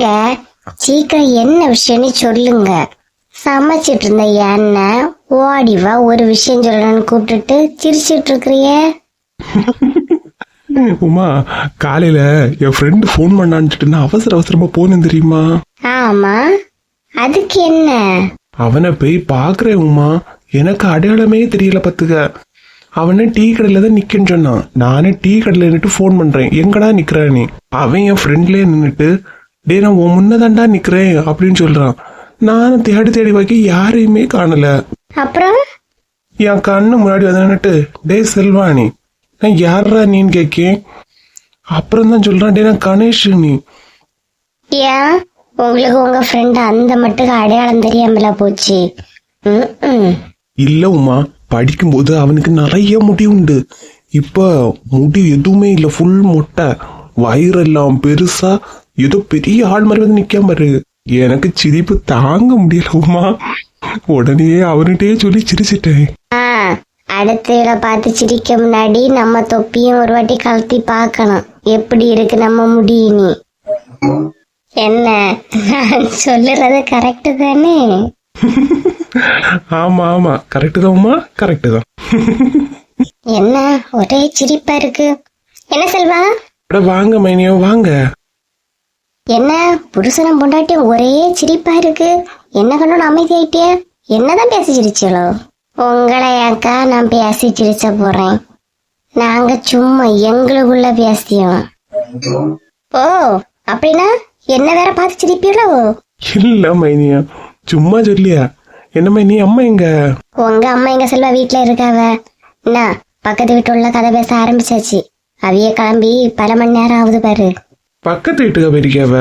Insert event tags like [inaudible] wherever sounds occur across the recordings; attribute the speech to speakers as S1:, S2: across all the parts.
S1: என்னங்க சீக்கிரம் என்ன விஷயம்னு சொல்லுங்க. சமைச்சிட்டு இருந்த என்ன ஓடி வா ஒரு விஷயம் சொல்லணும்னு கூப்பிட்டுட்டு சிரிச்சிட்டு இருக்கிறிய
S2: உமா காலையில என் ஃப்ரெண்டு ஃபோன் பண்ணான்ட்டு நான் அவசர அவசரமா போனேன் தெரியுமா?
S1: ஆமா. அதுக்கு என்ன?
S2: அவனை போய் பாக்குறேன் உமா. எனக்கு அடையாளமே தெரியல பத்துக்க அவனை டீ கடையில தான் நிக்கன்னு சொன்னான். நானே டீ கடையில நின்னுட்டு ஃபோன் பண்றேன். எங்கடா நிக்கிற நீ? அவன் என் ஃப்ரெண்ட்லயே நின்னுட்டு டேய் நான் உன் முன்னதாண்டா நிக்கிறேன் அப்படின்னு சொல்றான். நானும் தேடி தேடி வைக்க யாரையுமே காணல.
S1: அப்புறம்?
S2: என் கண்ணு முன்னாடி வந்து நின்னுட்டு டேய் செல்வாணி நான் யாரா நீன்னு கேக்கேன்? அப்புறம் தான் சொல்றான் டேய் நான் கணேஷ் நீ.
S1: ஏன்? உங்களுக்கு உங்க ஃப்ரெண்ட் அந்த மட்டுக்கு அடையாளம் தெரியாமல போச்சு.
S2: இல்ல உமா படிக்கும்போது அவனுக்கு நிறைய முடி உண்டு. இப்ப முடி எதுவுமே இல்ல ஃபுல் மொட்டை. வயிறெல்லாம் பெருசா ஏதோ பெரிய ஆள் மாதிரி வந்து நிக்காம பாரு. எனக்கு சிரிப்பு தாங்க முடியல உமா. உடனே அவன்கிட்டயே சொல்லி சிரிச்சிட்டேன்.
S1: ஆ அடுத்தவளை பார்த்து சிரிக்க முன்னாடி நம்ம தொப்பியும் ஒரு வாட்டி கழட்டி பார்க்கணும். எப்படி இருக்கு நம்ம முடி நீ என்ன? நான் சொல்லுறது கரெக்டு தானே?
S2: ஆமா ஆமா. கரெக்டு தான் உமா. கரெக்டு தான்.
S1: என்ன? ஒரே சிரிப்பா இருக்கு. என்ன செல்வா?
S2: வாங்க மைனியோ வாங்க.
S1: என்ன புருஷனும் பொண்டாட்டியும் ஒரே சிரிப்பா இருக்கு. என்ன கண்ணோட அமைதியாயிட்டிய? என்னதான் பேசி சிரிச்சளோ உங்களை அக்கா நான் பேசி சிரிச்ச போறேன்? நாங்க சும்மா எங்களுக்குள்ள பேசியோம் ஓ அப்படின்னா என்ன வேற பார்த்து சிரிப்பீங்களோ
S2: இல்ல மைனியா. சும்மா சொல்லியா. என்ன மைனி அம்மா எங்க?
S1: உங்க அம்மா எங்க செல்வா வீட்டுல இருக்காவ? என்ன பக்கத்து வீட்டு உள்ள கதை பேச ஆரம்பிச்சாச்சு. அவிய கிளம்பி பல மணி நேரம் ஆகுது பாரு.
S2: பக்கத்து வீட்டுக்கு போயிருக்காவ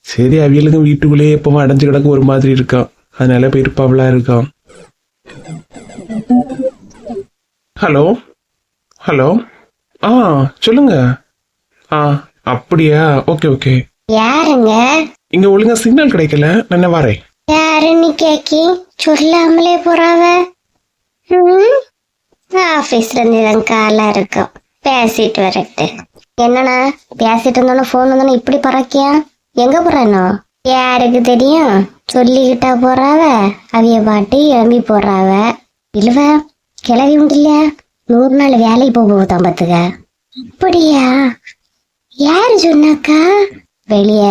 S2: சரி அவியலுக்கும் வீட்டுக்குள்ளேயே எப்பவும் அடைஞ்சு கிடக்க ஒரு மாதிரி இருக்கான். அதனால போயிருப்பாவளா இருக்கான். ஹலோ? ஹலோ? ஆ சொல்லுங்க. ஆ அப்படியா? Okay okay.
S1: யாருங்க?
S2: இங்க ஒழுங்கா சிக்னல் கிடைக்கல. நான் வரேன்?
S1: யாருன்னு கேக்கி சொல்லாமலே போறாவ? ஆபீஸ்ல தான் காலா இருக்கும். பேசிட்டு வரட்டு. என்னண்ணா பேசிட்டு இருந்தோன்னு போன் வந்தோன்னு இப்படி பறக்கியா? எங்க போறேனோ யாருக்கு தெரியும்? சொல்லிக்கிட்டா போறாவ அவிய பாட்டு எழும்பி போறாவ. இல்லவ கிளவி உண்டு இல்லையா நூறு நாள் வேலைக்கு போக போகுதான் பாத்துக்க. அப்படியா? யாரு சொன்னாக்கா? வெளிய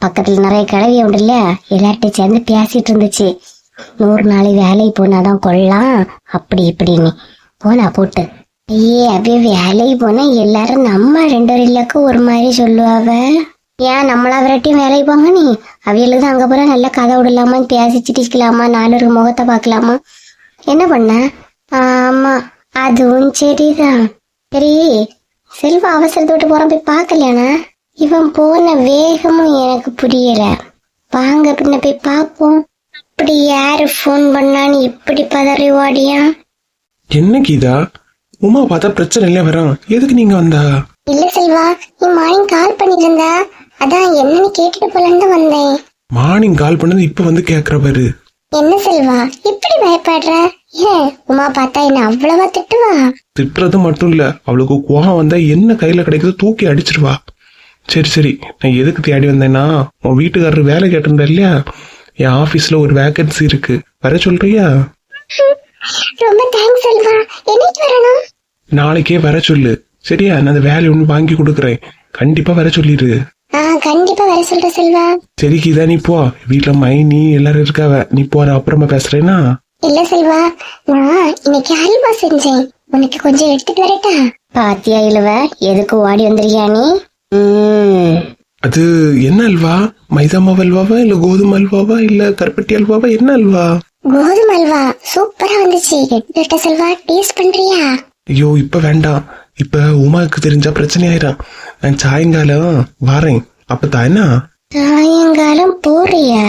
S1: பக்கத்துல நிறைய கிளவி உண்டு இல்லையா எல்லார்ட்டையும் சேர்ந்து பேசிட்டு இருந்துச்சு. நூறு நாள் வேலைக்கு போனாதான் கொள்ளலாம் அப்படி இப்படின்னு. போனா போட்டு. ஐயே அப்படியே வேலைக்கு போனா எல்லாரும் நம்ம ரெண்டு இல்லக்கு ஒரு மாதிரி சொல்லுவாவ. ஏன் நம்மளா விரட்டியும் வேலைக்கு போங்க நீ. அவியலுக்கு தான் அங்க போற நல்லா கதை விடலாமா? பேசி சிரிக்கலாமா? நாலு முகத்தை பார்க்கலாமா? என்ன பண்ண? ஆமா அதுவும் சரிதான். சரி செல்வா அவசரத்தை விட்டு போறான் போய் பார்க்கலையானா இவன் போன வேகமும் எனக்கு புரியல. வாங்க பின்ன போய் பார்ப்போம். அப்படி யாரு ஃபோன் பண்ணான்னு இப்படி பதறி ஓடியான்?
S2: என்ன கீதா உமா பார்த்தா பிரச்சனை இல்லையா வரோம்? எதுக்கு நீங்க வந்தா?
S1: இல்ல செல்வா நீ மார்னிங் கால் பண்ணிட்டு இருந்தா அதான் என்னன்னு கேட்டுட்டு போலன்னு வந்தேன்.
S2: மார்னிங் கால் பண்ணது இப்ப வந்து கேக்குற பாரு.
S1: என்ன செல்வா இப்படி பயப்படுற? ஏன் உமா பார்த்தா என்ன அவ்வளவா திட்டுவா?
S2: திட்டுறது மட்டும் இல்ல அவளுக்கு கோவம் வந்தா என்ன கையில கிடைக்குதோ தூக்கி அடிச்சிருவா. சரி சரி நான் எதுக்கு தேடி வந்தேன்னா உன் வீட்டுக்காரர் வேலை கேட்டிருந்தா இல்லையா? என் ஆபீஸ்ல ஒரு வேகன்சி இருக்கு. வர சொல்றியா?
S1: ரொம்ப தேங்க்ஸ் செல்வா என்னைக்கு வரணும்?
S2: நாளைக்கே வர சொல்லு. சரியா? நான் அந்த வேலையை ஒன்று வாங்கி கொடுக்குறேன். கண்டிப்பா வர சொல்லிடு.
S1: ஆ கண்டிப்பா வர சொல்ற செல்வா.
S2: சரி கீதா நீ போ. வீட்டுல மைனி எல்லாரும் இருக்காவ. நீ போ நான் அப்புறமா பேசுறேன்னா
S1: இல்ல செல்வா நான் இன்னைக்கு அல்வா செஞ்சேன். உனக்கு கொஞ்சம் எடுத்துட்டு வரட்டா? பாத்தியா இழுவ? எதுக்கு ஓடி வந்திருக்கியா நீ? ம்,
S2: அது என்ன அல்வா? மைதா மாவு அல்வாவா? இல்ல கோதுமை அல்வாவா? இல்ல கருப்பட்டி அல்வாவா? என்ன அல்வா?
S1: கோதுமை அல்வா. சூப்பரா வந்துச்சு. வரட்டா செல்வா. டேஸ்ட் பண்றியா?
S2: ஐயோ இப்ப வேண்டாம். இப்ப உமாவுக்கு தெரிஞ்சா பிரச்சனை ஆயிரும். நான் சாயங்காலம் வாரேன். அப்பதான் என்ன?
S1: சாயங்காலம் போறியா?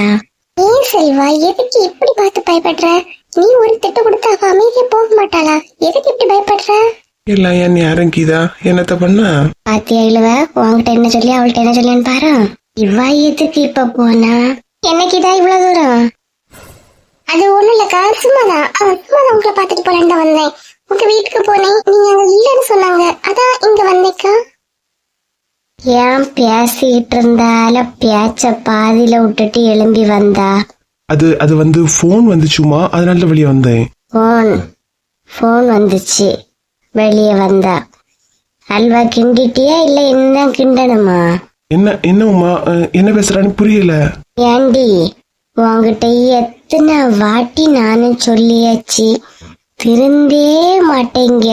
S1: ஏன் செல்வா எதுக்கு இப்படி பார்த்து பயப்படுற? நீ ஒரு திட்டு கொடுத்தா அவ அமைதியா போக மாட்டாளா? எதுக்கு இப்படி பயப்படுற?
S2: எல்லாம் என் யாரும் கீதா என்னத்த பண்ணா?
S1: பாத்தியா இழுவ? உன்கிட்ட என்ன சொல்லி அவள்கிட்ட என்ன சொல்லியான்னு பாரு. இவ எதுக்கு இப்ப போனா? என்னைக்கு இதா இவ்வளவு தூரம்? அது ஒண்ணும் இல்லக்கா சும்மாதான். அவன் சும்மாதான் உங்களை பாத்துட்டு போலான்னு தான் வந்தேன். உங்க வீட்டுக்கு போனேன். நீங்க அங்க இல்லைன்னு சொன்னாங்க. அதான் இங்க வந்தேக்கா. ஏன் பேசிக்கிட்டு இருந்தால பேச்ச பாதியில விட்டுட்டு எழும்பி வந்தா?
S2: அது அது வந்து ஃபோன் வந்துச்சுமா? அதனால வெளியே வந்தேன்.
S1: போன் போன் வந்துச்சு. வெளியே வந்தா. அல்வா கிண்டிட்டியா இல்ல இன்னும் கிண்டணுமா?
S2: என்ன என்ன உமா? என்ன பேசுறான்னு புரியல.
S1: ஏண்டி உன்கிட்ட எத்தனை வாட்டி நானும் சொல்லியாச்சு. திருந்தே மாட்டேங்க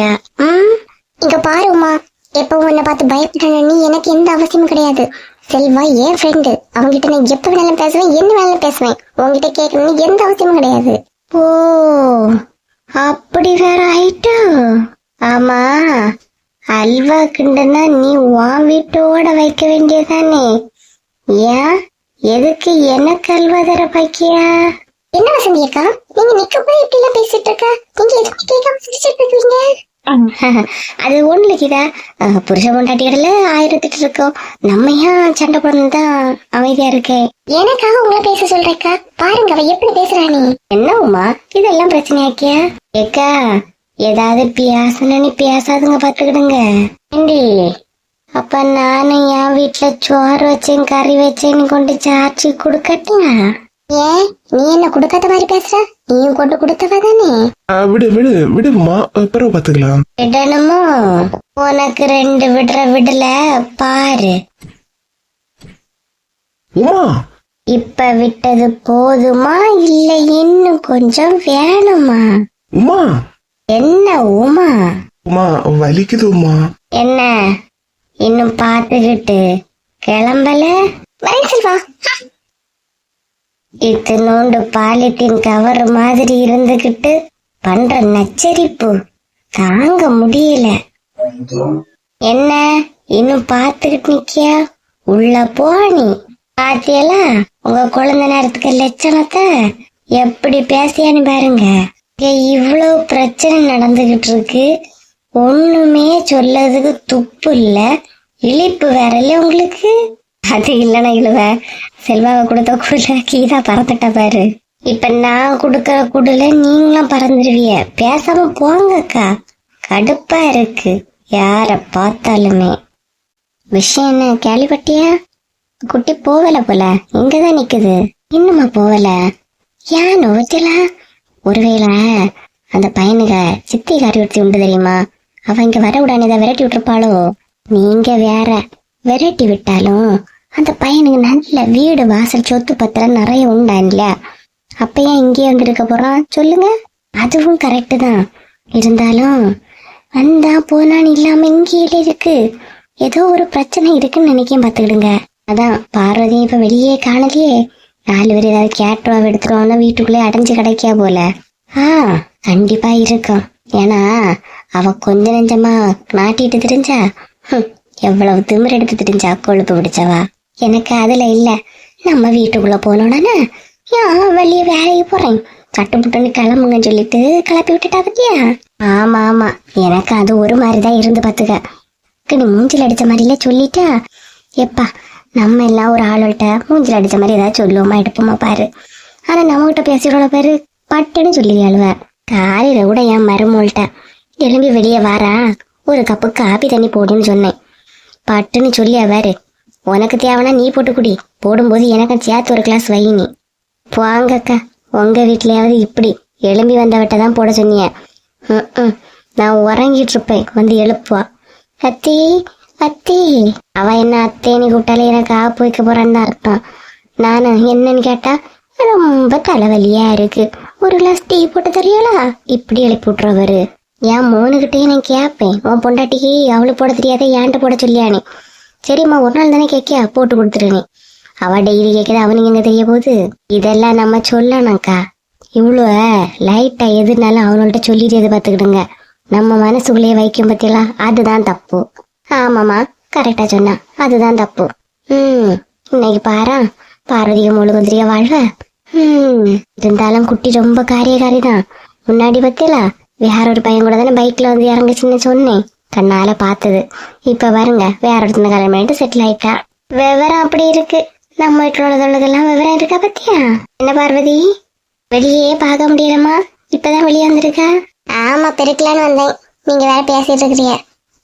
S1: இங்க பாரு உமா எப்ப உன்னை பார்த்து பயப்படுற நீ எனக்கு எந்த அவசியமும் கிடையாது. செல்வா என் ஃப்ரெண்டு அவங்ககிட்ட நான் எப்ப வேணாலும் பேசுவேன் என்ன வேணாலும் பேசுவேன். உன்கிட்ட கேட்கணும்னு எந்த அவசியமும் கிடையாது. ஓ அப்படி வேற ஆயிட்டோ? ஆமா அல்வா கிண்டனா நீ உன் வீட்டோட வைக்க வேண்டியதானே ஏன்? எதுக்கு எனக்கு அல்வா தர பாக்கியா? என்ன வசந்தி அக்கா? நீங்க நிக்க போய் இப்படி எல்லாம் பேசிட்டு இருக்க? நீங்க எதுக்கு கேட்காம சிரிச்சிட்டு இருக்கீங்க? [laughs] அது ஒண்ணு கீதா. அஹ், புருஷ பொண்டாட்டிகள்ல ஆயிரத்திட்டு இருக்கோம். நம்ம ஏன் சண்டை போடணும்தான் அமைதியா இருக்கேன் எனக்காக உங்களை பேச சொல்றேக்கா? பாருங்க அவ எப்படி பேசுறா நீ? என்ன உமா? இதெல்லாம் பிரச்சனையாக்கியா? ஏக்கா ஏதாவது பேசணும்னு பேசாதுங்க பாத்துக்கிடுங்க ஏண்டி? அப்ப நானும் என் வீட்டுல சோறு வச்சேன் கறி வச்சேன்னு கொண்டு சாச்சி கொடுக்கட்டியா? ஏன்? நீ என்ன கொடுக்காத மாதிரி பேசுற? நீயும் கொண்டு கொடுத்தவ தானே?
S2: விடு விடு விடு உமா அஹ், பிறகு பாத்துக்கலாம்
S1: விடணுமோ? உனக்கு ரெண்டு விடுற விடல பாரு.
S2: உமா?
S1: இப்ப விட்டது போதுமா இல்ல இன்னும் கொஞ்சம் வேணுமா?
S2: உமா?
S1: என்ன உமா?
S2: உமா வலிக்குது உமா.
S1: என்ன? இன்னும் பார்த்துக்கிட்டு கிளம்பல? வரேன் செல்வா. இத்தினோண்டு பாலித்தீன் கவர் மாதிரி இருந்துகிட்டு பண்ற நச்சரிப்பு தாங்க முடியல. என்ன? இன்னும் பார்த்துக்கிட்டு நிக்கியா? உள்ள போ நீ. பாத்தியலா? உங்க குழந்தை நேரத்துக்கு லட்சணத்தை எப்படி பேசியான்னு பாருங்க. இங்க இவ்வளவு பிரச்சனை நடந்துகிட்டு இருக்கு ஒண்ணுமே சொல்லதுக்கு துப்பு இல்ல. இழிப்பு வேற இல்ல உங்களுக்கு? அது இல்லைன்னா இழுவ. செல்வாவை கொடுத்த குடுல கீதா பறந்துட்ட பாரு. இப்ப நான் கொடுக்கற கூடல நீங்களும் பறந்துருவிய பேசாம போங்கக்கா கடுப்பா இருக்கு. யார பார்த்தாலுமே. விஷயம் என்ன கேள்விப்பட்டியா? குட்டி போகல போல. இங்கதான் நிக்குது. இன்னுமா போகல? ஏன் நோச்சலா ஒருவேளை அந்த பையனுக சித்தி காரி ஒருத்தி உண்டு தெரியுமா? அவ இங்க வர உடனே விரட்டி விட்டுருப்பாளோ? நீங்க வேற விரட்டி விட்டாலும் அந்த பையனுக்கு நல்ல வீடு வாசல் சொத்து பத்திரம் நிறைய உண்டான்ல அப்ப ஏன் இங்கேயே வந்து இருக்க போறான்? சொல்லுங்க. அதுவும் கரெக்டு தான். இருந்தாலும் வந்தா போனான்னு இல்லாம இங்கேயே இருக்கு. ஏதோ ஒரு பிரச்சனை இருக்குன்னு நினைக்கேன் பாத்துக்கிடுங்க அதான் பார்வதி இப்ப வெளியே காணலையே. நாலு பேர் ஏதாவது கேட்டுருவா எடுத்துருவோம்னா வீட்டுக்குள்ளே அடைஞ்சு கிடைக்கா போல. ஆ கண்டிப்பா இருக்கும். ஏன்னா அவ கொஞ்ச நெஞ்சமா நாட்டிட்டு தெரிஞ்சா ஹம், எவ்வளவு திமிர் எடுத்து தெரிஞ்சா கொழுப்பு பிடிச்சவா? எனக்கு அதுல இல்ல. நம்ம வீட்டுக்குள்ள போனோடனே ஏன் வெளியே வேலைக்கு போறேன். கட்டுப்புட்டுன்னு கிளம்புங்கன்னு சொல்லிட்டு கிளப்பி விட்டுட்டா பத்தியா? ஆமா ஆமா. எனக்கு அது ஒரு மாதிரிதான் இருந்து பாத்துக்க. நீ மூஞ்சில் அடிச்ச மாதிரில சொல்லிட்டா எப்பா நம்ம எல்லாம் ஒரு ஆளுகிட்ட மூஞ்சில் அடித்த மாதிரி ஏதாவது சொல்லுவோமா? எடுப்போமா பாரு. ஆனால் நம்ம கிட்ட பேசுறோட பேரு. பட்டுன்னு சொல்லி அழுவ. காலையில் கூட என் மருமோள்கிட்ட எலும்பி வெளியே வாரா ஒரு கப்பு காபி தண்ணி போடுன்னு சொன்னேன். பட்டுன்னு சொல்லி பாரு. உனக்கு தேவைன்னா நீ போட்டு குடி போடும்போது எனக்கு சேர்த்து ஒரு கிளாஸ் வை நீ. போங்கக்கா. உங்கள் வீட்லையாவது இப்படி எலும்பி வந்தவட்ட தான் போட சொன்னீங்க ம், ம். நான் உறங்கிட்டு இருப்பேன். வந்து எழுப்புவா. அத்தி அத்தி அவ என்ன அத்தேன்னு கூப்பிட்டாலே எனக்கு ஆப்பு வைக்க போறான்னு தான் அர்த்தம். நானு என்னன்னு கேட்டா ரொம்ப தலைவலியா இருக்கு. ஒரு கிளாஸ் டீ போட்டு தரியாளா இப்படி எழுப்பி விட்டுறவரு. என் மோனுகிட்டே நான் கேட்பேன் உன் பொண்டாட்டிக்கு அவளுக்கு போட தெரியாத ஏன்ட்ட போட சொல்லியானே சரிம்மா ஒரு நாள் தானே கேட்கியா போட்டு கொடுத்துருனே அவ டெய்லி கேட்குது அவனுக்கு எங்க தெரிய போகுது? இதெல்லாம் நம்ம சொல்லணும்க்கா. இவ்வளோ லைட்டா எதுனாலும் அவனோட சொல்லிட்டு எது பார்த்துக்கிடுங்க. நம்ம மனசுக்குள்ளேயே வைக்கும் பத்தியெல்லாம் அதுதான் தப்பு. ஆமாமா கரெக்டா சொன்னா. அதுதான் தப்பு. ம் இன்னைக்கு பாரா பார்வதிக முழுகுதிரிய வாழ்வ? ம் இருந்தாலும் குட்டி ரொம்ப காரியக்காரி தான் முன்னாடி பத்தில வேற ஒரு பையன் கூட தானே பைக்ல வந்து இறங்குச்சுன்னு சொன்னேன். கண்ணால பார்த்தது. இப்ப பாருங்க வேற ஒருத்தன கல்யாணம் பண்ணிட்டு செட்டில் ஆயிட்டா. விவரம் அப்படி இருக்கு. நம்ம வீட்டில் உள்ளதெல்லாம் விவரம் இருக்கா பத்தியா? என்ன பார்வதி? வெளியே பார்க்க முடியலமா இப்பதான் வெளியே வந்திருக்கா? ஆமா பெருக்கலான்னு வந்தேன். நீங்க வேற பேசிட்டு இருக்கிறீங்க.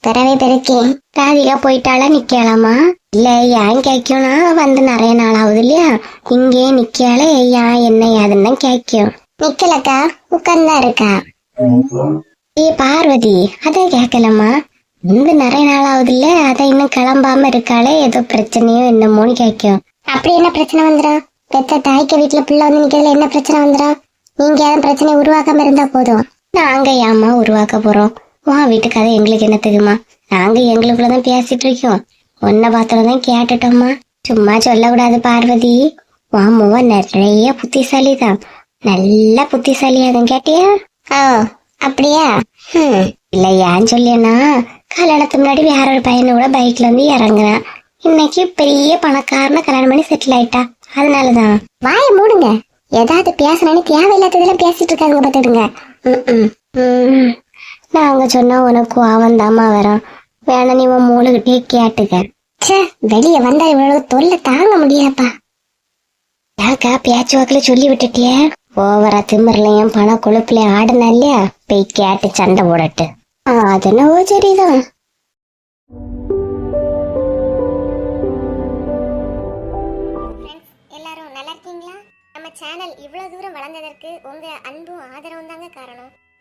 S1: பிறவை பிறக்கேன் ராதிகா போயிட்டாளா? நிக்கலாமா? இல்ல ஏன் கேட்கும்னா வந்து நிறைய நாள் ஆகுது இல்லையா? இங்கே நிக்கால ஏன் என்ன ஏதுன்னு கேட்கும். நிக்கலக்கா உட்கார்ந்தா இருக்கா? ஏ பார்வதி அதை கேட்கலம்மா. வந்து நிறைய நாள் ஆகுது இல்ல அதை இன்னும் கிளம்பாம இருக்காளே ஏதோ பிரச்சனையோ என்னமோன்னு கேட்கும். அப்படி என்ன பிரச்சனை வந்துடும் பெத்த தாய்க்கு வீட்டுல பிள்ளை வந்து நிக்கிறதுல என்ன பிரச்சனை வந்துடும் நீங்க ஏதும் பிரச்சனை உருவாக்காம இருந்தா போதும். நாங்க ஏமா உருவாக்க போறோம்? உன் வீட்டு கதை எங்களுக்கு என்னத்துக்குமா நாங்க எங்களுக்குள்ளதான் பேசிட்டு இருக்கோம். உன்னை பாத்திரம் கேட்டுட்டோம்மா. சும்மா சொல்லக்கூடாது பார்வதி. உன் முவ நிறைய புத்திசாலி தான் நல்ல புத்திசாலி அதுவும் கேட்டியா? ஓ அப்படியா? ஹம். இல்ல ஏன் சொல்லியனா கல்யாணத்துக்கு முன்னாடி வேற ஒரு பையனை கூட பைக்ல வந்து இறங்குறான். இன்னைக்கு பெரிய பணக்காரன கல்யாணம் பண்ணி செட்டில் ஆயிட்டா. அதனாலதான். வாய மூடுங்க. ஏதாவது பேசணும்னு தேவையில்லாததெல்லாம் பேசிட்டு இருக்காங்க பாத்துடுங்க ம்ம். ம். நாங்க சொன்னா உனக்கு தாமா வரும் வேணா நீ உன் மூளுகிட்டே கேட்டுக்க. வெளிய வந்தா இவ்வளவு தொல்லை தாங்க முடியாப்பா யாக்கா பேச்சு வாக்குல சொல்லி விட்டுட்டியே? ஓவரா திமிரலையும் பண கொழுப்புல ஆடுனா இல்லையா? போய் கேட்டு சண்டை போடட்டு. அது என்னவோ சரிதான்.
S3: எல்லாரும் நல்லா இருக்கீங்களா? நம்ம சேனல் இவ்வளவு தூரம் வளர்ந்ததற்கு உங்க அன்பும் ஆதரவும் தாங்க காரணம்.